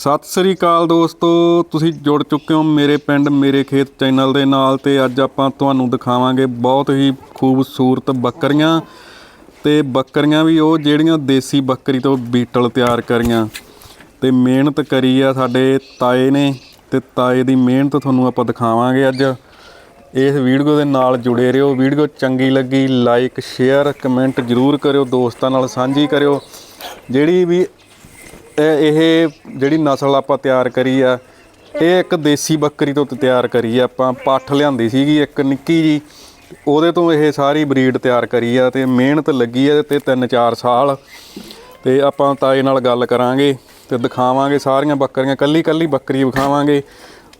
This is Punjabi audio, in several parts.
ਸਤਿ ਸ੍ਰੀ ਅਕਾਲ ਦੋਸਤੋ, ਤੁਸੀਂ ਜੁੜ ਚੁੱਕੇ ਹੋ ਮੇਰੇ ਪਿੰਡ ਮੇਰੇ ਖੇਤ ਚੈਨਲ ਦੇ ਨਾਲ ਤੇ ਅੱਜ ਆਪਾਂ ਤੁਹਾਨੂੰ ਦਿਖਾਵਾਂਗੇ ਬਹੁਤ ਹੀ ਖੂਬਸੂਰਤ ਬੱਕਰੀਆਂ ਤੇ ਬੱਕਰੀਆਂ ਵੀ ਉਹ ਜਿਹੜੀਆਂ ਦੇਸੀ ਬੱਕਰੀ ਤੋਂ ਬੀਟਲ ਤਿਆਰ ਕਰੀਆਂ। ਤੇ ਮਿਹਨਤ ਕਰੀ ਆ ਸਾਡੇ ਤਾਏ ਨੇ ਤੇ ਤਾਏ ਦੀ ਮਿਹਨਤ ਤੁਹਾਨੂੰ ਆਪਾਂ ਦਿਖਾਵਾਂਗੇ ਅੱਜ। ਇਸ ਵੀਡੀਓ ਦੇ ਨਾਲ ਜੁੜੇ ਰਹੋ। ਵੀਡੀਓ ਚੰਗੀ ਲੱਗੀ ਲਾਈਕ ਸ਼ੇਅਰ ਕਮੈਂਟ ਜਰੂਰ ਕਰਿਓ, ਦੋਸਤਾਂ ਨਾਲ ਸਾਂਝੀ ਕਰਿਓ। ਜਿਹੜੀ ਵੀ ਇਹ ਇਹ ਜਿਹੜੀ ਨਸਲ ਆਪਾਂ ਤਿਆਰ ਕਰੀ ਆ, ਇਹ ਇੱਕ ਦੇਸੀ ਬੱਕਰੀ ਤੋਂ ਤਿਆਰ ਕਰੀ ਆ, ਆਪਾਂ ਪੱਠ ਲਿਆਂਦੀ ਸੀਗੀ ਇੱਕ ਨਿੱਕੀ ਜੀ। ਉਹਦੇ ਤੋਂ ਇਹ ਸਾਰੀ ਬਰੀਡ ਤਿਆਰ ਕਰੀ ਆ ਤੇ ਮਿਹਨਤ ਲੱਗੀ ਆ ਤੇ 3-4 ਸਾਲ। ਤੇ ਆਪਾਂ ਤਾਏ ਨਾਲ ਗੱਲ ਕਰਾਂਗੇ ਤੇ ਦਿਖਾਵਾਂਗੇ ਸਾਰੀਆਂ ਬੱਕਰੀਆਂ, ਕੱਲੀ ਕੱਲੀ ਬੱਕਰੀ ਵਿਖਾਵਾਂਗੇ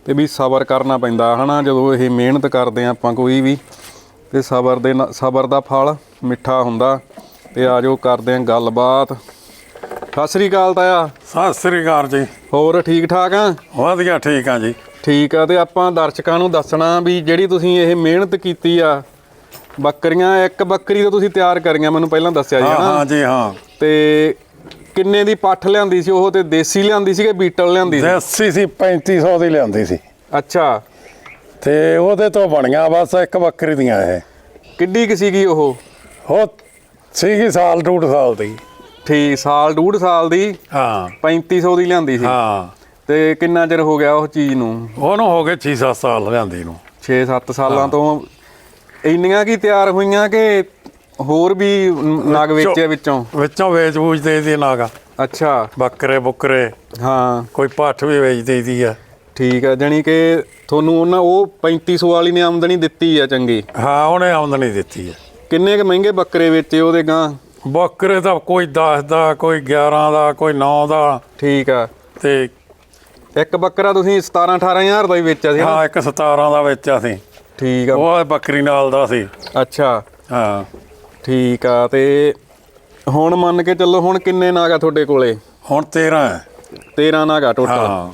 ਤੇ ਵੀ ਸਬਰ ਕਰਨਾ ਪੈਂਦਾ ਹਨਾ, ਜਦੋਂ ਇਹ ਮਿਹਨਤ ਕਰਦੇ ਆ ਆਪਾਂ ਕੋਈ ਵੀ। ਤੇ ਸਬਰ ਦੇ ਨਾਲ- ਸਬਰ ਦਾ ਫਲ ਮਿੱਠਾ ਹੁੰਦਾ ਤੇ ਆਜੋ ਕਰਦੇ ਆ ਗੱਲਬਾਤ। ਸਤਿ ਸ੍ਰੀ ਅਕਾਲ ਤਾਇਆ। ਸਤਿ ਸ੍ਰੀ ਅਕਾਲ ਜੀ। ਹੋਰ ਠੀਕ ਠਾਕ ਆ? ਵਧੀਆ ਠੀਕ ਆ ਜੀ। ਠੀਕ ਆ ਤੇ ਆਪਾਂ ਦਰਸ਼ਕਾਂ ਨੂੰ ਦੱਸਣਾ ਵੀ ਜਿਹੜੀ ਤੁਸੀਂ ਇਹ ਮਿਹਨਤ ਕੀਤੀ ਆ ਬੱਕਰੀਆਂ ਇੱਕ ਬੱਕਰੀ ਤੋਂ ਤੁਸੀਂ ਤਿਆਰ ਕਰੀਆਂ ਮੈਨੂੰ ਪਹਿਲਾਂ ਦੱਸਿਆ ਜੀ ਹਾਂ ਜੀ ਹਾਂ। ਤੇ ਕਿੰਨੇ ਦੀ ਪੱਠ ਲਿਆਂਦੀ ਸੀ ਉਹ ਤੇ ਦੇਸੀ ਲਿਆਂਦੀ ਸੀ ਕਿ ਬੀਟਲ ਲਿਆਂਦੀ ਸੀ? ਦੇਸੀ ਸੀ 3500 ਦੀ ਲਿਆਂਦੀ ਸੀ। ਅੱਛਾ। ਤੇ ਉਹਦੇ ਤੋਂ ਬਣੀਆਂ ਬਸ ਇੱਕ ਬੱਕਰੀ ਦੀਆਂ ਇਹ। ਕਿੱਡੀ ਕਿ ਸੀਗੀ ਉਹ? ਉਹ ਸੀਗੀ ਸਾਲ ਡੂਢ ਸਾਲ ਦੀ। ਠੀਕ ਸਾਲ ਡੂਢ ਸਾਲ ਦੀ ਹਾਂ। 3500 ਦੀ ਲਿਆਂਦੀ ਸੀ। ਹਾਂ। ਤੇ ਕਿੰਨਾ ਚਿਰ ਹੋ ਗਿਆ ਉਹ ਚੀਜ਼ ਨੂੰ? ਉਹਨੂੰ ਹੋ ਗਏ 6-7 ਸਾਲ ਲਿਆਂਦੀ ਨੂੰ। 6-7 ਸਾਲਾਂ ਤੋਂ ਇੰਨੀਆਂ ਕੀ ਤਿਆਰ ਹੋਈਆਂ ਕਿ ਹੋਰ ਵੀ ਨਗ ਵੇਚੇ? ਵਿੱਚੋਂ ਵਿੱਚੋਂ ਵੇਚ ਬੂਝ ਦੇ ਦੀ ਨਾਗਾ। ਅੱਛਾ। ਬੱਕਰੇ ਬੁੱਕਰੇ। ਹਾਂ। ਕੋਈ ਪੱਠ ਵੀ ਵੇਚ ਦੇਈਦੀ ਆ। ਠੀਕ ਆ ਜਾਣੀ ਕਿ ਤੁਹਾਨੂੰ ਉਹਨਾਂ ਉਹ 3500 ਵਾਲੀ ਨੇ ਆਮਦਨੀ ਦਿੱਤੀ ਆ ਚੰਗੀ? ਹਾਂ ਉਹਨੇ ਆਮਦਨੀ ਦਿੱਤੀ ਆ। ਕਿੰਨੇ ਕ ਮਹਿੰਗੇ ਬੱਕਰੇ ਵੇਚੇ ਉਹਦੇ ਗਾਂ ਬੱਕਰੇ ਤਾਂ ਕੋਈ 10 ਦਾ ਕੋਈ 11 ਦਾ ਕੋਈ 9 ਦਾ। ਠੀਕ ਆ। ਤੇ ਇੱਕ ਬੱਕਰਾ ਤੁਸੀਂ 17 18000 ਦਾ ਹੀ ਵੇਚਿਆ ਸੀ ਨਾ? ਹਾਂ ਇੱਕ 17 ਦਾ ਵੇਚਿਆ ਸੀ। ਠੀਕ ਆ। ਉਹ ਬੱਕਰੀ ਨਾਲ ਦਾ ਸੀ। ਅੱਛਾ। ਹਾਂ। ਠੀਕ ਆ ਤੇ ਹੁਣ ਮੰਨ ਕੇ ਚੱਲੋ ਹੁਣ ਕਿੰਨੇ ਨਾਗ ਆ ਤੁਹਾਡੇ ਕੋਲੇ? ਹੁਣ 13 ਹੈ। 13 ਨਾਗ ਆ ਟੋਟਲ ਹਾਂ।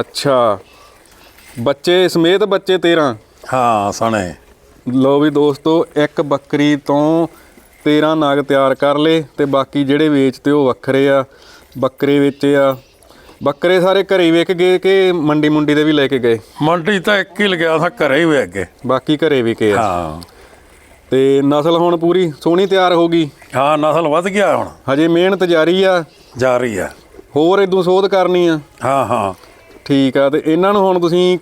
ਅੱਛਾ। ਬੱਚੇ ਸਮੇਤ ਬੱਚੇ 13 ਹਾਂ ਸਣੇ। ਲੋ ਵੀ ਦੋਸਤੋ ਇੱਕ ਬੱਕਰੀ ਤੋਂ 13 ਨਾਗ ਤਿਆਰ ਕਰ ਲੇ ਤੇ ਬਾਕੀ ਜਿਹੜੇ ਵੇਚਤੇ ਉਹ ਵੱਖਰੇ ਆ ਬੱਕਰੇ ਵੇਚੇ ਆ। ਬੱਕਰੇ ਸਾਰੇ ਘਰੇ ਵਿਕ ਗਏ ਕਿ ਮੰਡੀ ਮੁੰਡੀ ਦੇ ਵੀ ਲੈ ਕੇ ਗਏ? ਮੰਡੀ ਤਾਂ ਇੱਕ ਹੀ ਲਗਿਆ ਸੀ ਘਰੇ ਹੀ ਵੇਚ ਗਏ। ਬਾਕੀ ਘਰੇ ਵਿਕੇ ਆ। ਹਾਂ। ਤੇ ਨਸਲ ਹੁਣ ਪੂਰੀ ਸੋਹਣੀ ਤਿਆਰ ਹੋ ਗਈ? ਹਾਂ ਨਸਲ ਵੱਧ ਗਿਆ ਹੁਣ। ਹਜੇ ਮਿਹਨਤ ਜਾਰੀ ਆ? ਜਾਰੀ ਆ। ਹੋਰ ਇਦੋਂ ਸੋਧ ਕਰਨੀ ਆ? ਹਾਂ ਹਾਂ। ਠੀਕ ਆ ਤੇ ਇਹਨਾਂ ਨੂੰ ਹੁਣ ਤੁਸੀਂ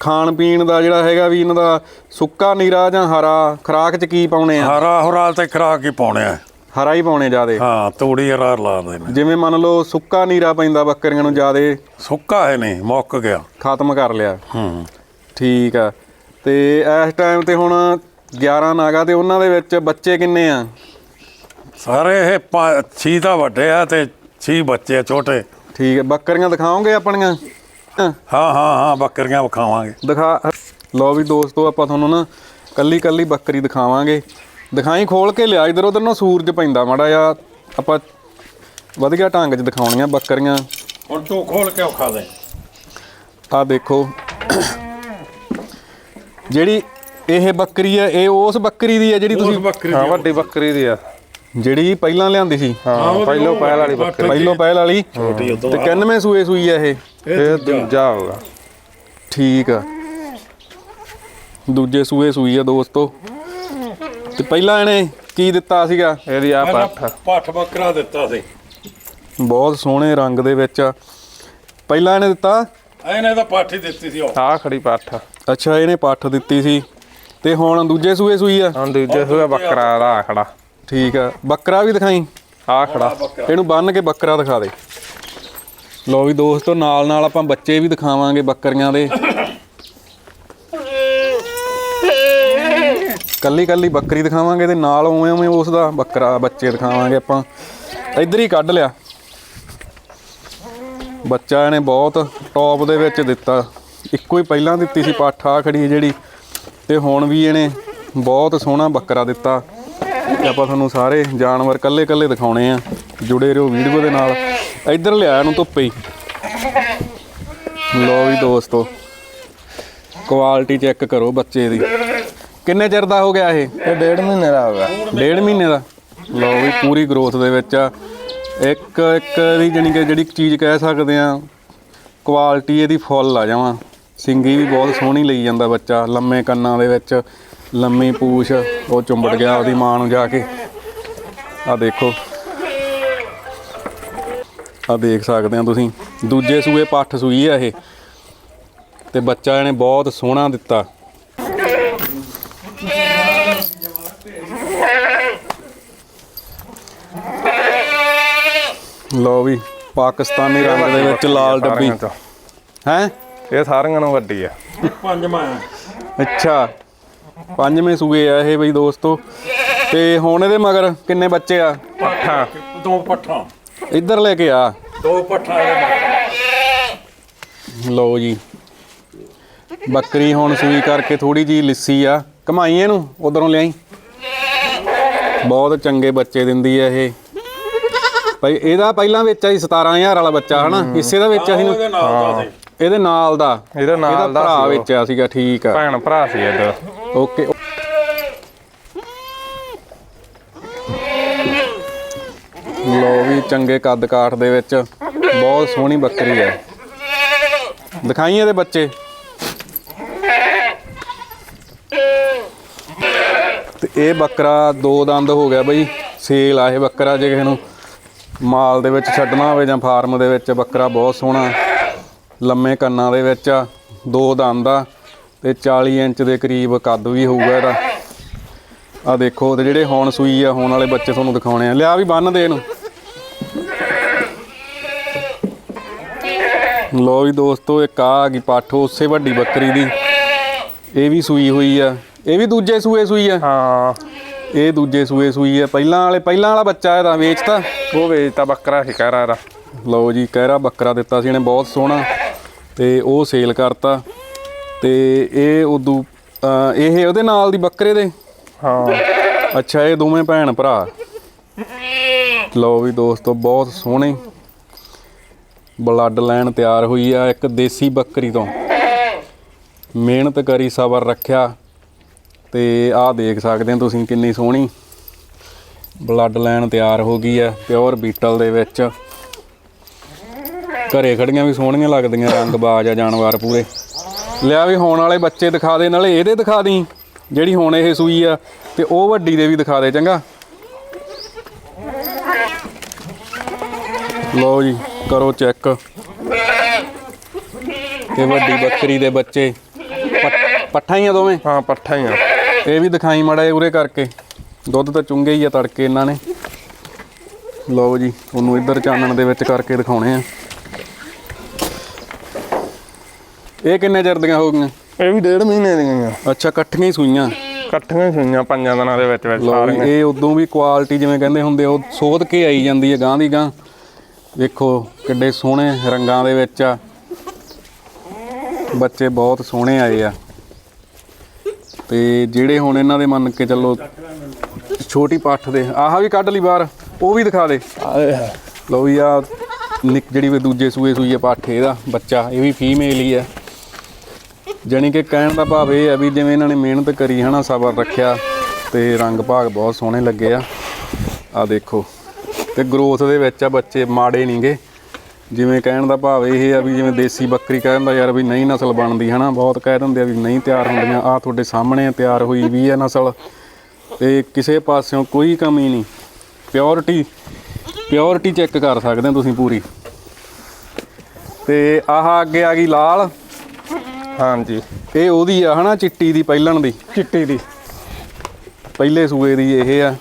ਖਾਣ ਪੀਣ ਦਾ ਜਿਹੜਾ ਹੈਗਾ ਵੀ ਇਹਨਾਂ ਦਾ ਸੁੱਕਾ ਨੀਰਾ ਜਾਂ ਹਰਾ ਖਰਾਕ ਚ ਕੀ ਪਾਉਣੇ ਆ? ਹਰਾ ਹੁਰਾ ਤੇ ਖਰਾਕ ਹੀ ਪਾਉਣੇ ਆ। ਹਰਾ ਹੀ ਪਾਉਣੇ ਜਿਆਦੇ। ਹਾਂ ਤੂੜੀ ਹਰਾ ਲਾਉਂਦੇ ਨੇ। ਜਿਵੇਂ ਮੰਨ ਲਓ ਸੁੱਕਾ ਨੀਰਾ ਪੈਂਦਾ ਬੱਕਰੀਆਂ ਨੂੰ ਜਿਆਦੇ। ਸੁੱਕਾ ਹੈ ਨਹੀਂ ਮੁੱਕ ਗਿਆ। ਖਤਮ ਕਰ ਲਿਆ। ਹੂੰ। ਠੀਕ ਆ। ਤੇ ਇਸ ਟਾਈਮ ਤੇ ਹੁਣ 11 ਨਾਗਾ ਤੇ ਉਹਨਾਂ ਦੇ ਵਿੱਚ ਬੱਚੇ ਕਿੰਨੇ ਆ? ਸਾਰੇ ਇਹ ਪਾ- ਛੀ ਤਾਂ ਵੱਡੇ ਆ ਤੇ ਛੀ ਬੱਚੇ ਆ ਛੋਟੇ। ਠੀਕ ਹੈ ਬੱਕਰੀਆਂ ਦਿਖਾਓਗੇ ਆਪਣੀਆਂ? ਹਾਂ, ਹਾਂ ਹਾਂ ਹਾਂ ਬੱਕਰੀਆਂ ਵਿਖਾਵਾਂਗੇ। ਦਿਖਾ ਲਓ ਵੀ ਦੋਸਤੋ ਆਪਾਂ ਤੁਹਾਨੂੰ ਨਾ ਕੱਲੀ ਕੱਲੀ ਬੱਕਰੀ ਦਿਖਾਵਾਂਗੇ। ਦਿਖਾਈ ਖੋਲ ਕੇ ਲਿਆ ਇਧਰ ਉਧਰ ਨਾ ਸੂਰਜ ਪੈਂਦਾ ਮਾੜਾ ਜਿਹਾ। ਆਪਾਂ ਵਧੀਆ ਢੰਗ 'ਚ ਦਿਖਾਉਣੀਆਂ ਬੱਕਰੀਆਂ। ਹੁਣ ਤੂੰ ਖੋਲ ਕੇ ਵਿਖਾ ਦੇ। ਆ ਦੇਖੋ। ਜਿਹੜੀ ਇਹ ਬੱਕਰੀ ਆ ਇਹ ਉਸ ਬੱਕਰੀ ਦੀ ਆ ਜਿਹੜੀ ਤੁਸੀਂ ਬੱਕਰੀ ਹਾਂ। ਵੱਡੀ ਬੱਕਰੀ ਦੀ ਆ। ਜਿਹੜੀ ਪਹਿਲਾਂ ਲਿਆਂਦੀ ਸੀ ਹਾਂ ਪਹਿਲੋਂ ਪਹਿਲ ਵਾਲੀ ਬੱਕਰੀ। ਪਹਿਲੋਂ ਪਹਿਲ ਵਾਲੀ। ਤੇ ਕਿੰਨਵੇਂ ਸੂਏ ਸੂਈ ਆ ਇਹ? ਇਹ ਦੂਜਾ। ਹੋਗਾ ਠੀਕ ਆ। ਦੂਜੇ ਸੂਏ ਸੂਈ ਆ ਦੋਸਤੋ। ਤੇ ਪਹਿਲਾਂ ਇਹਨੇ ਕੀ ਦਿੱਤਾ ਸੀਗਾ? ਇਹਦੀ ਆ ਪੱਠ। ਪੱਠ ਬੱਕਰਾ ਦਿੱਤਾ ਸੀ। ਬਹੁਤ ਸੋਹਣੇ ਰੰਗ ਦੇ ਵਿੱਚ। ਪਹਿਲਾਂ ਇਹਨੇ ਦਿੱਤਾ? ਇਹਨੇ ਤਾਂ ਪੱਠ ਹੀ ਦਿੱਤੀ ਸੀ ਉਹ। ਆ ਖੜੀ ਪੱਠ। ਅੱਛਾ ਇਹਨੇ ਪੱਠ ਦਿੱਤੀ ਸੀ। ਤੇ ਹੁਣ ਦੂਜੇ ਸੂਏ ਸੂਈ ਆ? ਹਾਂ ਦੂਜੇ ਸੂਏ ਬੱਕਰਾ ਦਾ ਆ ਖੜਾ। ਠੀਕ ਆ। ਬੱਕਰਾ ਵੀ ਦਿਖਾਈ। ਆ ਖੜਾ। ਇਹਨੂੰ ਬੰਨ ਕੇ ਬੱਕਰਾ ਦਿਖਾ ਦੇ। ਲੋ ਵੀ ਦੋਸਤੋ ਨਾਲ ਨਾਲ ਆਪਾਂ ਬੱਚੇ ਵੀ ਦਿਖਾਵਾਂਗੇ ਬੱਕਰੀਆਂ ਦੇ। ਕੱਲੀ ਕੱਲੀ ਬੱਕਰੀ ਦਿਖਾਵਾਂਗੇ ਤੇ ਨਾਲ ਉਵੇਂ ਉਵੇਂ ਉਸ ਦਾ ਬੱਕਰਾ ਬੱਚੇ ਦਿਖਾਵਾਂਗੇ ਆਪਾਂ। ਇੱਧਰ ਹੀ ਕੱਢ ਲਿਆ। ਬੱਚਾ ਇਹਨੇ ਬਹੁਤ ਟੌਪ ਦੇ ਵਿੱਚ ਦਿੱਤਾ। ਇੱਕੋ ਹੀ ਪਹਿਲਾਂ ਦਿੱਤੀ ਸੀ ਪਾਠਾ ਖੜੀ ਜਿਹੜੀ। ਤੇ ਹੁਣ ਵੀ ਇਹਨੇ ਬਹੁਤ ਸੋਹਣਾ ਬੱਕਰਾ ਦਿੱਤਾ। ਤੇ ਆਪਾਂ ਤੁਹਾਨੂੰ ਸਾਰੇ ਜਾਨਵਰ ਕੱਲੇ ਕੱਲੇ ਦਿਖਾਉਣੇ ਆ। ਜੁੜੇ ਰਹੋ ਵੀਡੀਓ ਦੇ ਨਾਲ। ਇੱਧਰ ਲਿਆ ਇਹਨੂੰ ਧੁੱਪੇ ਹੀ। ਲੋ ਵੀ ਦੋਸਤੋ ਕੁਆਲਿਟੀ ਚੈੱਕ ਕਰੋ ਬੱਚੇ ਦੀ। ਕਿੰਨੇ ਚਿਰ ਦਾ ਹੋ ਗਿਆ ਇਹ? ਇਹ ਡੇਢ ਮਹੀਨੇ ਦਾ ਹੋਗਾ ਡੇਢ ਮਹੀਨੇ ਦਾ? ਲਓ ਵੀ ਪੂਰੀ ਗਰੋਥ ਦੇ ਵਿੱਚ ਆ। ਇੱਕ ਇੱਕ ਦੀ ਜਾਣੀ ਕਿ ਜਿਹੜੀ ਚੀਜ਼ ਕਹਿ ਸਕਦੇ ਆ ਕੁਆਲਿਟੀ ਇਹਦੀ ਫੁੱਲ ਆ ਜਾਵਾਂ ਸਿੰਗੀ ਵੀ ਬਹੁਤ ਸੋਹਣੀ ਲਈ ਜਾਂਦਾ ਬੱਚਾ ਲੰਮੇ ਕੰਨਾਂ ਦੇ ਵਿੱਚ। ਲੰਮੀ ਪੂਛ ਉਹ ਚੁੰਬੜ ਗਿਆ ਉਹਦੀ ਮਾਂ ਨੂੰ ਜਾ ਕੇ। ਆ ਦੇਖੋ। ਆ ਦੇਖ ਸਕਦੇ ਆ ਤੁਸੀਂ। ਦੂਜੇ ਸੂਏ ਪੱਠ ਸੂਈ ਆ ਇਹ। ਤੇ ਬੱਚਾ ਇਹਨੇ ਬਹੁਤ ਸੋਹਣਾ ਦਿੱਤਾ। ਲਓ ਵੀ ਪਾਕਿਸਤਾਨੀ ਰੰਗ ਦੇ ਵਿੱਚ ਲਾਲ ਡੱਬੀ। ਹੈ? ਇਹ ਸਾਰਿਆਂ ਨੂੰ ਵੱਡੀ ਆ। ਪੰਜਵਾਂ ਅੱਛਾ। ਪੰਜਵੇਂ ਸੂਏ ਆ ਇਹ ਬਈ ਦੋਸਤੋ। ਤੇ ਹੁਣ ਇਹਦੇ ਮਗਰ ਕਿੰਨੇ ਬੱਚੇ ਆ? ਪੱਠਾ। ਦੋ ਪੱਠਾ। ਇੱਧਰ ਲੈ ਕੇ ਆ। ਦੋ ਪੱਠਾ ਲਓ ਜੀ। ਬੱਕਰੀ ਹੁਣ ਸੂਈ ਕਰਕੇ ਥੋੜੀ ਜੀ ਲਿੱਸੀ ਆ। ਕਮਾਈ ਇਹਨੂੰ ਉਧਰੋਂ ਲਿਆਈ। ਬਹੁਤ ਚੰਗੇ ਬੱਚੇ ਦਿੰਦੀ ਆ ਇਹ। ਭਾਈ ਇਹਦਾ ਪਹਿਲਾਂ ਵੇਚਿਆ ਸੀ 17000 ਵਾਲਾ ਬੱਚਾ ਹਨਾ? ਇਸੇ ਦਾ ਵੇਚਿਆ ਸੀ ਨਾ ਉਹਦੇ ਨਾਲ ਦਾ ਇਹਦੇ ਨਾਲ ਦਾ। ਇਹਦੇ ਨਾਲ ਇਹਦਾ ਦਾ ਭਰਾ। ਵੇਚਿਆ ਸੀਗਾ ਠੀਕ ਆ। ਭੈਣ ਭਰਾ ਸੀ ਇੱਧਰ ਓਕੇ ਲੋ ਵੀ ਚੰਗੇ ਕੱਦ ਕਾਠ ਦੇ ਵਿੱਚ। ਬਹੁਤ ਸੋਹਣੀ ਬੱਕਰੀ ਹੈ। ਦਿਖਾਈ ਇਹਦੇ ਬੱਚੇ। ਤੇ ਇਹ ਬੱਕਰਾ ਦੋ ਦੰਦ ਹੋ ਗਿਆ ਬਈ। ਸੇਲ ਆ ਇਹ ਬੱਕਰਾ ਜੇ ਕਿਸੇ ਨੂੰ ਮਾਲ ਦੇ ਵਿੱਚ ਛੱਡਣਾ ਹੋਵੇ ਜਾਂ ਫਾਰਮ ਦੇ ਵਿੱਚ, ਬੱਕਰਾ ਬਹੁਤ ਸੋਹਣਾ। ਲੰਮੇ ਕੰਨਾਂ ਦੇ ਵਿੱਚ ਦੋ ਦੰਦ ਆ। ਤੇ 40 ਇੰਚ ਦੇ ਕਰੀਬ ਕੱਦ ਵੀ ਹੋਊਗਾ ਇਹਦਾ। ਆ ਦੇਖੋ ਤੇ ਜਿਹੜੇ ਹੁਣ ਸੂਈ ਆ ਹੁਣ ਵਾਲੇ ਬੱਚੇ ਤੁਹਾਨੂੰ ਦਿਖਾਉਣੇ ਆ। ਲਿਆ ਵੀ ਬੰਨ ਦੇ ਇਹਨੂੰ। ਲੋ ਵੀ ਦੋਸਤੋ ਇੱਕ ਆ ਆ ਗਈ ਪੱਠ ਉਸੇ ਵੱਡੀ ਬੱਕਰੀ ਦੀ। ਇਹ ਵੀ ਸੂਈ ਹੋਈ ਆ। ਇਹ ਵੀ ਦੂਜੇ ਸੂਏ ਸੂਈ ਆ। ਹਾਂ। ਇਹ ਦੂਜੇ ਸੂਏ ਸੂਈ ਆ। ਪਹਿਲਾਂ ਵਾਲੇ ਪਹਿਲਾਂ ਵਾਲਾ ਬੱਚਾ ਇਹਦਾ ਵੇਚਤਾ। ਉਹ ਵੇਚਤਾ ਬੱਕਰਾ ਸੀ ਕਹਿ ਰਾ ਲਓ ਜੀ ਕਹਿਰਾ ਬੱਕਰਾ ਦਿੱਤਾ ਸੀ ਇਹਨੇ ਬਹੁਤ ਸੋਹਣਾ। ਤੇ ਉਹ ਸੇਲ ਕਰਤਾ। ਤੇ ਇਹ ਉਦੋਂ ਇਹ ਉਹਦੇ ਨਾਲ ਦੀ ਬੱਕਰੇ ਦੇ? ਹਾਂ। ਅੱਛਾ ਇਹ ਦੋਵੇਂ ਭੈਣ ਭਰਾ। ਲਓ ਵੀ ਦੋਸਤੋ ਬਹੁਤ ਸੋਹਣੇ। ਬਲੱਡ ਲਾਈਨ ਤਿਆਰ ਹੋਈ ਆ ਇੱਕ ਦੇਸੀ ਬੱਕਰੀ ਤੋਂ। ਮਿਹਨਤ ਕਰੀ ਸਬਰ ਰੱਖਿਆ। ਤੇ ਆਹ ਦੇਖ ਸਕਦੇ ਹੋ ਤੁਸੀਂ ਕਿੰਨੀ ਸੋਹਣੀ। ਬਲੱਡ ਲਾਈਨ ਤਿਆਰ ਹੋ ਗਈ ਆ ਪਿਓਰ ਬੀਟਲ ਦੇ ਵਿੱਚ। ਘਰੇ ਖੜੀਆਂ ਵੀ ਸੋਹਣੀਆਂ ਲੱਗਦੀਆਂ ਰੰਗ ਬਾਜ ਆ ਜਾਨਵਰ ਪੂਰੇ। ਲਿਆ ਵੀ ਹੋਣ ਵਾਲੇ ਬੱਚੇ ਦਿਖਾ ਦੇ ਨਾਲੇ ਇਹਦੇ ਦਿਖਾ ਦੀ ਜਿਹੜੀ ਹੁਣ ਇਹ ਸੂਈ ਆ ਤੇ ਉਹ ਵੱਡੀ ਦੇ ਵੀ ਦਿਖਾ ਦੇ ਚੰਗਾ। ਲਓ ਜੀ ਕਰੋ ਚੈੱਕ। ਇਹ ਵੱਡੀ ਬੱਕਰੀ ਦੇ ਬੱਚੇ। ਪੱਠ- ਹੀ ਆ ਦੋਵੇਂ? ਹਾਂ ਪੱਠਾ ਹੀ ਆ। ਇਹ ਵੀ ਦਿਖਾਈ ਮੜਾ ਉਰੇ ਕਰਕੇ। ਦੁੱਧ ਤਾਂ ਚੁੰਗੇ ਹੀ ਆ ਤੜਕੇ ਇਹਨਾਂ ਨੇ। ਲਓ ਜੀ ਤੁਹਾਨੂੰ ਇੱਧਰ ਚਾਨਣ ਦੇ ਵਿੱਚ ਕਰਕੇ ਦਿਖਾਉਣੇ ਆ। ਇਹ ਕਿੰਨੇ ਚਿਰ ਦੀਆਂ ਹੋ ਗਈਆਂ? ਇਹ ਵੀ ਡੇਢ ਮਹੀਨੇ ਦੀਆਂ ਆ ਅੱਛਾ ਇਕੱਠੀਆਂ ਹੀ ਸੂਈਆਂ? ਇਕੱਠੀਆਂ ਹੀ ਸੂਈਆਂ ਪੰਜਾਂ ਦਿਨਾਂ ਦੇ ਵਿੱਚ ਵਿੱਚ ਲਓ ਸਾਰੀਆਂ। ਇਹ ਉਦੋਂ ਵੀ ਕੁਆਲਿਟੀ ਜਿਵੇਂ ਕਹਿੰਦੇ ਹੁੰਦੇ ਉਹ ਸੋਧ ਕੇ ਆਈ ਜਾਂਦੀ ਹੈ ਗਾਂ ਦੀ ਗਾਂ ਵੇਖੋ ਕਿੱਡੇ ਸੋਹਣੇ ਰੰਗਾਂ ਦੇ ਵਿੱਚ ਆ। ਬੱਚੇ ਬਹੁਤ ਸੋਹਣੇ ਆਏ ਆ। ਤੇ ਜਿਹੜੇ ਹੁਣ ਇਹਨਾਂ ਦੇ ਮੰਨ ਕੇ ਚੱਲੋ ਛੋਟੀ ਪੱਠ ਦੇ ਆਹ ਵੀ ਕੱਢ ਲਈ ਬਾਹਰ ਉਹ ਵੀ ਦਿਖਾ ਦੇ। ਲਓ ਵੀ ਆ ਨਿੱਕ ਜਿਹੜੀ ਵੀ ਦੂਜੇ ਸੂਏ ਸੂਈ ਆ ਪੱਠ ਇਹਦਾ ਬੱਚਾ ਇਹ ਵੀ ਫੀਮੇਲ ਹੀ ਆ। ਜਾਣੀ ਕਿ ਕਹਿਣ ਦਾ ਭਾਵ ਇਹ ਆ ਵੀ ਜਿਵੇਂ ਇਹਨਾਂ ਨੇ ਮਿਹਨਤ ਕਰੀ ਹਨਾ, ਸਬਰ ਰੱਖਿਆ ਤੇ ਰੰਗ ਭਾਗ ਬਹੁਤ ਸੋਹਣੇ ਲੱਗੇ ਆ। ਆ ਦੇਖੋ, ਤੇ ਗਰੋਥ ਦੇ ਵਿੱਚ ਆ ਬੱਚੇ ਮਾੜੇ ਨਹੀਂਗੇ ਜਿਵੇਂ ਕਹਿਣ ਦਾ ਭਾਵ ਇਹ ਆ ਵੀ ਜਿਵੇਂ ਦੇਸੀ ਬੱਕਰੀ ਕਹਿੰਦਾ ਯਾਰ ਵੀ ਨਹੀਂ ਨਸਲ ਬਣਦੀ ਹਨਾ, ਬਹੁਤ ਕਹਿ ਦਿੰਦੇ ਆ ਵੀ ਨਹੀਂ ਤਿਆਰ ਹੁੰਦੀਆਂ। ਆ ਤੁਹਾਡੇ ਸਾਹਮਣੇ ਤਿਆਰ ਹੋਈ ਵੀ ਆ ਨਸਲ। ਤੇ ਕਿਸੇ ਪਾਸਿਓਂ ਕੋਈ ਕਮੀ ਨਹੀਂ ਪਿਓਰਿਟੀ ਪਿਓਰਿਟੀ ਚੈੱਕ ਕਰ ਸਕਦੇ ਹੋ ਤੁਸੀਂ ਪੂਰੀ। ਤੇ ਆਹ ਅੱਗੇ ਆ ਗਈ ਲਾਲ। ਹਾਂਜੀ। ਇਹ ਉਹਦੀ ਆ ਹਨਾ ਚਿੱਟੀ ਦੀ ਪਹਿਲਣ ਦੀ। ਚਿੱਟੀ ਦੀ। ਪਹਿਲੇ ਸੂਏ ਦੀ ਇਹ ਆ।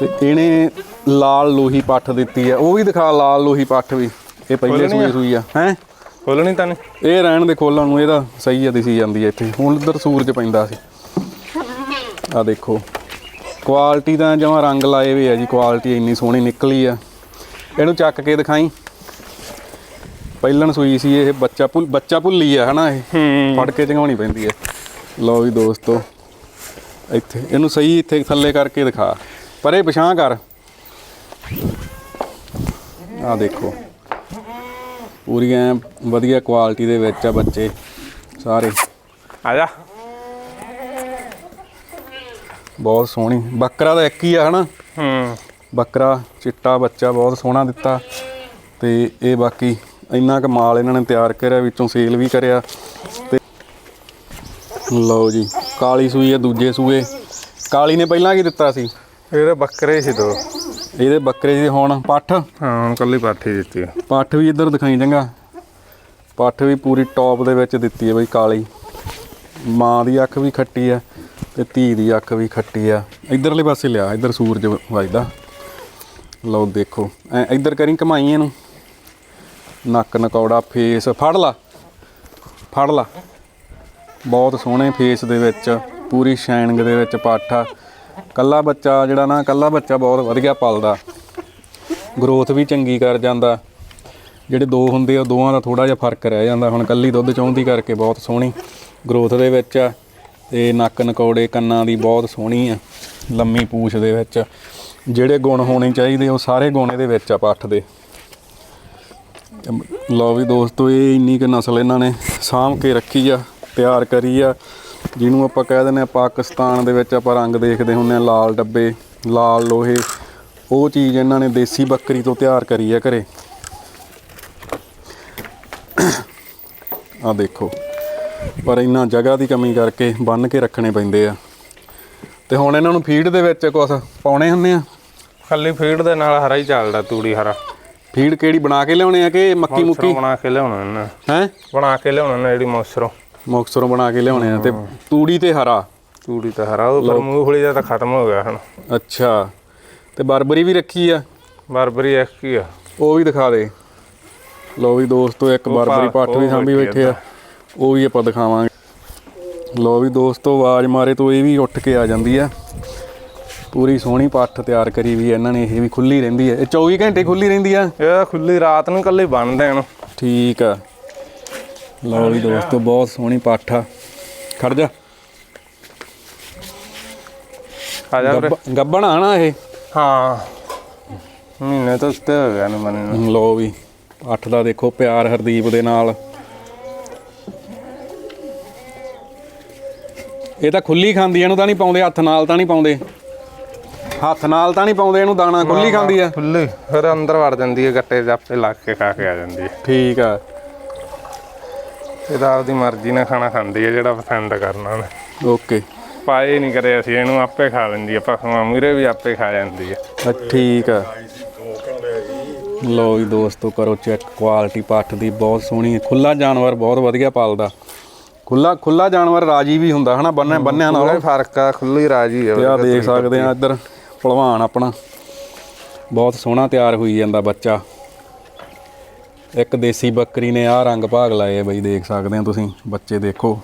ਤੇ ਇਹਨੇ ਲਾਲ ਲੋਹੀ ਪੱਠ ਦਿੱਤੀ ਆ। ਉਹ ਵੀ ਦਿਖਾ ਲਾਲ ਲੋਹੀ ਪੱਠ ਵੀ। ਇਹ ਪਹਿਲੇ ਆ? ਸੂਏ ਸੂਈ ਆ। ਹੈ? ਖੋਲਣੀ ਤਾਂ ਨਹੀਂ? ਇਹ ਰਹਿਣ ਦੇ ਖੋਲਣ ਨੂੰ ਇਹਦਾ ਸਹੀ ਆ ਦਿਸੀ ਜਾਂਦੀ ਹੈ ਇੱਥੇ। ਹੁਣ ਇੱਧਰ ਸੂਰਜ ਪੈਂਦਾ ਸੀ। ਆ ਦੇਖੋ। ਕੁਆਲਿਟੀ ਦਾ ਜਮਾ ਰੰਗ ਲਾਏ ਹੋਏ ਆ ਜੀ। ਕੁਆਲਿਟੀ ਇੰਨੀ ਸੋਹਣੀ ਨਿਕਲੀ ਆ। ਇਹਨੂੰ ਚੱਕ ਕੇ ਦਿਖਾਈ। ਪਹਿਲਣ ਸੂਈ ਸੀ ਇਹ ਬੱਚਾ ਭੁੱਲ ਬੱਚਾ ਭੁੱਲੀ ਆ ਹਨਾ ਇਹ? ਫੜ ਕੇ ਚੰਗਾਉਣੀ ਪੈਂਦੀ ਹੈ ਲਓ ਵੀ ਦੋਸਤੋ ਇੱਥੇ ਇਹਨੂੰ ਸਹੀ ਇੱਥੇ ਥੱਲੇ ਕਰਕੇ ਦਿਖਾ। ਪਰ ਇਹ ਪਛਾਂ ਕਰ। ਆ ਦੇਖੋ। ਪੂਰੀ ਐਂ ਵਧੀਆ ਕੁਆਲਿਟੀ ਦੇ ਵਿੱਚ ਆ ਬੱਚੇ ਸਾਰੇ। ਆ ਜਾ। ਬਹੁਤ ਸੋਹਣੀ। ਬੱਕਰਾ ਦਾ ਇੱਕ ਹੀ ਆ ਹਨਾ? ਹੂੰ। ਬੱਕਰਾ ਚਿੱਟਾ ਬੱਚਾ ਬਹੁਤ ਸੋਹਣਾ ਦਿੱਤਾ। ਤੇ ਇਹ ਬਾਕੀ ਇੰਨਾ ਕੁ ਮਾਲ ਇਹਨਾਂ ਨੇ ਤਿਆਰ ਕਰਿਆ ਵਿੱਚੋਂ ਸੇਲ ਵੀ ਕਰਿਆ ਤੇ ਲਓ ਜੀ ਕਾਲੀ ਸੂਈ ਹੈ ਦੂਜੇ ਸੂਏ। ਕਾਲੀ ਨੇ ਪਹਿਲਾਂ ਕੀ ਦਿੱਤਾ ਸੀ? ਇਹਦੇ ਬੱਕਰੇ ਸੀ ਦੋ। ਇਹਦੇ ਬੱਕਰੇ ਜੀ ਹੁਣ ਪੱਠ? ਹਾਂ ਹੁਣ ਕੱਲੀ ਪਾਠੀ ਦਿੱਤੀ ਆ। ਪੱਠ ਵੀ ਇੱਧਰ ਦਿਖਾਈ ਚੰਗਾ। ਪੱਠ ਵੀ ਪੂਰੀ ਟੌਪ ਦੇ ਵਿੱਚ ਦਿੱਤੀ ਹੈ ਬਈ ਕਾਲੀ। ਮਾਂ ਦੀ ਅੱਖ ਵੀ ਖੱਟੀ ਆ ਤੇ ਧੀ ਦੀ ਅੱਖ ਵੀ ਖੱਟੀ ਆ ਇਧਰਲੇ ਪਾਸੇ ਲਿਆ ਇਧਰ ਸੂਰਜ ਵੱਜਦਾ। ਲਓ ਦੇਖੋ ਐ ਇਧਰ ਕਰੀ ਕਮਾਈ ਇਹਨੂੰ। ਨੱਕ ਨਕੌੜਾ ਫੇਸ ਫੜ ਲਾ ਫੜ ਲਾ। ਬਹੁਤ ਸੋਹਣੇ ਫੇਸ ਦੇ ਵਿੱਚ, ਪੂਰੀ ਸ਼ਾਈਨਿੰਗ ਦੇ ਵਿੱਚ ਪਾਠਾ ਕੱਲਾ ਬੱਚਾ ਜਿਹੜਾ ਨਾ, ਕੱਲਾ ਬੱਚਾ ਬਹੁਤ ਵਧੀਆ ਪਲਦਾ। ਗਰੋਥ ਵੀ ਚੰਗੀ ਕਰ ਜਾਂਦਾ। ਜਿਹੜੇ ਦੋ ਹੁੰਦੇ ਆ ਉਹ ਦੋਵਾਂ ਦਾ ਥੋੜਾ ਜਿਹਾ ਫ਼ਰਕ ਰਹਿ ਜਾਂਦਾ। ਹੁਣ ਕੱਲੀ ਦੁੱਧ ਚੌਂਦੀ ਕਰਕੇ ਬਹੁਤ ਸੋਹਣੀ ਗਰੋਥ ਦੇ ਵਿੱਚ ਆ। ਤੇ ਨੱਕ ਨਕੌੜੇ ਕੰਨਾਂ ਦੀ ਬਹੁਤ ਸੋਹਣੀ ਆ, ਲੰਮੀ ਪੂਛ ਦੇ ਵਿੱਚ। ਜਿਹੜੇ ਗੁਣ ਹੋਣੇ ਚਾਹੀਦੇ, ਉਹ ਸਾਰੇ ਗੁਣ ਇਹਦੇ ਵਿੱਚ ਆ, ਪੱਠ ਦੇ। ਲਓ ਵੀ ਦੋਸਤੋ, ਇਹ ਇੰਨੀ ਕੁ ਨਸਲ ਇਹਨਾਂ ਨੇ ਸਾਂਭ ਕੇ ਰੱਖੀ ਆ, ਤਿਆਰ ਕਰੀ ਆ। ਜਿਹਨੂੰ ਆਪਾਂ ਕਹਿ ਦਿੰਦੇ ਆ ਪਾਕਿਸਤਾਨ ਦੇ ਵਿੱਚ ਆਪਾਂ ਰੰਗ ਦੇਖਦੇ ਹੁੰਦੇ ਆ ਲਾਲ ਡੱਬੇ, ਲਾਲ ਲੋਹੇ। ਉਹ ਚੀਜ਼ ਇਹਨਾਂ ਨੇ ਦੇਸੀ ਬੱਕਰੀ ਤੋਂ ਤਿਆਰ ਕਰੀ ਆ ਘਰੇ। ਆ ਦੇਖੋ, ਪਰ ਇੰਨਾ ਜਗ੍ਹਾ ਦੀ ਕਮੀ ਕਰਕੇ ਬੰਨ ਕੇ ਰੱਖਣੇ ਪੈਂਦੇ ਆ। ਤੇ ਹੁਣ ਇਹਨਾਂ ਨੂੰ ਫੀਡ ਦੇ ਵਿੱਚ ਕੁਝ ਪਾਉਣੇ ਹੁੰਦੇ ਆ? ਕੱਲੀ ਫੀਡ ਦੇ ਨਾਲ ਹਰਾ ਹੀ ਚੱਲਦਾ ਤੂੜੀ ਹਰਾ। ਫੀਡ ਕਿਹੜੀ ਬਣਾ ਕੇ ਲਿਆਉਣੇ ਆ ਕਿ ਮੱਕੀ ਮੁੱਕੀ? ਬਣਾ ਕੇ ਲਿਆਉਣਾ ਇਹਨਾਂ ਹੈ? ਬਣਾ ਕੇ ਲਿਆਉਣਾ ਇਹਨਾਂ ਜਿਹੜੀ ਮੌਸਰੋਂ। ਮੁਕਤਸਰੋਂ ਬਣਾ ਕੇ ਲਿਆਉਣੇ ਆ ਤੇ ਤੂੜੀ ਤੇ ਹਰਾ? ਤੂੜੀ ਤਾਂ ਹਰਾ ਉਹ ਪਰ ਮੂੰਗਫਲੀ ਦਾ ਤਾਂ ਖਤਮ ਹੋ ਗਿਆ ਹੁਣ। ਅੱਛਾ। ਤੇ ਬਰਬਰੀ ਵੀ ਰੱਖੀ ਆ? ਬਰਬਰੀ ਇੱਕ ਹੀ ਆ। ਉਹ ਵੀ ਦਿਖਾ ਦੇ। ਲੋ ਵੀ ਦੋਸਤੋ ਇੱਕ ਬਰਬਰੀ ਪੱਠ ਵੀ ਸਾਂਭੀ ਬੈਠੇ ਆ। ਉਹ ਵੀ ਆਪਾਂ ਦਿਖਾਵਾਂਗੇ। ਲੋ ਵੀ ਦੋਸਤੋ ਆਵਾਜ਼ ਮਾਰੇ ਤੋਂ ਇਹ ਵੀ ਉੱਠ ਕੇ ਆ ਜਾਂਦੀ ਆ। ਪੂਰੀ ਸੋਹਣੀ ਪੱਠ ਤਿਆਰ ਕਰੀ ਵੀ ਇਹਨਾਂ ਨੇ ਇਹ ਵੀ ਖੁੱਲੀ ਰਹਿੰਦੀ ਆ ਇਹ 24 ਘੰਟੇ ਖੁੱਲੀ ਰਹਿੰਦੀ ਆ? ਇਹ ਖੁੱਲੀ ਰਾਤ ਨੂੰ ਕੱਲੀ ਬੰਨ ਦੇਣ ਠੀਕ ਆ। ਲਓ ਵੀ ਦੋਸਤੋ ਬਹੁਤ ਸੋਹਣੀ ਪੱਠ ਆ। ਖੜ ਜਾ। ਆ ਜਾ ਗੱਬਣ ਆ ਨਾ ਇਹ? ਹਾਂ। ਮਹੀਨੇ ਤੋਂ ਉੱਤੇ ਹੋ ਗਿਆ ਨੂੰ ਮਨ ਨੂੰ। ਲੋ ਵੀ ਅੱਠ ਦਾ ਦੇਖੋ ਪਿਆਰ ਹਰਦੀਪ ਦੇ ਨਾਲ। ਇਹ ਤਾਂ ਖੁੱਲੀ ਖਾਂਦੀ ਇਹਨੂੰ ਤਾਂ ਨਹੀਂ ਪਾਉਂਦੇ ਹੱਥ ਨਾਲ ਤਾਂ ਨਹੀਂ ਪਾਉਂਦੇ। ਹੱਥ ਨਾਲ ਤਾਂ ਨਹੀਂ ਪਾਉਂਦੇ ਇਹਨੂੰ ਦਾਣਾ ਖੁੱਲੀ ਖਾਂਦੀ ਆ। ਖੁੱਲੀ ਫਿਰ ਅੰਦਰ ਵੜ ਜਾਂਦੀ ਹੈ ਗੱਟੇ ਜਾਪੇ ਲਾ ਕੇ ਖਾ ਕੇ ਆ ਜਾਂਦੀ ਹੈ। ਠੀਕ ਆ। ਇਹ ਤਾਂ ਆਪਦੀ ਮਰਜ਼ੀ ਨਾਲ ਖਾਣਾ ਖਾਂਦੀ ਹੈ ਜਿਹੜਾ ਪਸੰਦ ਕਰਨਾ ਉਹਨੇ। ਓਕੇ। ਪਾਏ ਨਹੀਂ ਕਰੇ ਅਸੀਂ ਇਹਨੂੰ ਆਪੇ ਖਾ ਲੈਂਦੀ ਹੈ ਪਖਵਾ ਮੂਰੇ ਵੀ ਆਪੇ ਖਾ ਜਾਂਦੀ ਆ, ਠੀਕ ਆ। ਲੋ ਵੀ ਦੋਸਤੋ ਕਰੋ ਚੈੱਕ ਕੁਆਲਿਟੀ ਪੱਠ ਦੀ ਬਹੁਤ ਸੋਹਣੀ ਹੈ। ਖੁੱਲਾ ਜਾਨਵਰ ਬਹੁਤ ਵਧੀਆ ਪਾਲਦਾ। ਖੁੱਲਾ ਖੁੱਲਾ ਜਾਨਵਰ ਰਾਜੀ ਵੀ ਹੁੰਦਾ ਹਨਾ ਬੰਨਿਆ ਬੰਨਿਆ ਨਾਲ। ਫ਼ਰਕ ਆ ਖੁੱਲੀ ਰਾਜੀ ਆ। ਦੇਖ ਸਕਦੇ ਆ ਇੱਧਰ। ਭਲਵਾਨ ਆਪਣਾ। ਬਹੁਤ ਸੋਹਣਾ ਤਿਆਰ ਹੋਈ ਜਾਂਦਾ ਬੱਚਾ। ਇੱਕ ਦੇਸੀ ਬੱਕਰੀ ਨੇ ਆ ਰੰਗ ਭਾਗ ਲਾਏ ਬਈ, ਦੇਖ ਸਕਦੇ ਆ ਤੁਸੀਂ, ਬੱਚੇ ਦੇਖੋ।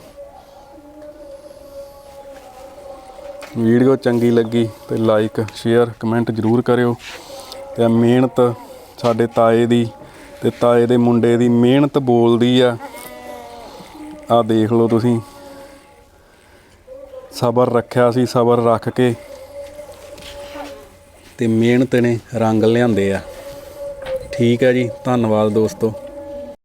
ਵੀਡੀਓ ਚੰਗੀ ਲੱਗੀ ਤੇ ਲਾਈਕ ਸ਼ੇਅਰ ਕਮੈਂਟ ਜ਼ਰੂਰ ਕਰਿਓ। ਤੇ ਮਿਹਨਤ ਸਾਡੇ ਤਾਏ ਦੀ ਤੇ ਤਾਏ ਦੇ ਮੁੰਡੇ ਦੀ ਮਿਹਨਤ ਬੋਲਦੀ ਆ। ਆ ਦੇਖ ਲਓ ਤੁਸੀਂ। ਸਬਰ ਰੱਖਿਆ ਸੀ, ਸਬਰ ਰੱਖ ਕੇ ਤੇ ਮਿਹਨਤ ਨੇ ਰੰਗ ਲਿਆਂਦੇ ਆ। ਠੀਕ ਹੈ ਜੀ ਧੰਨਵਾਦ ਦੋਸਤੋ।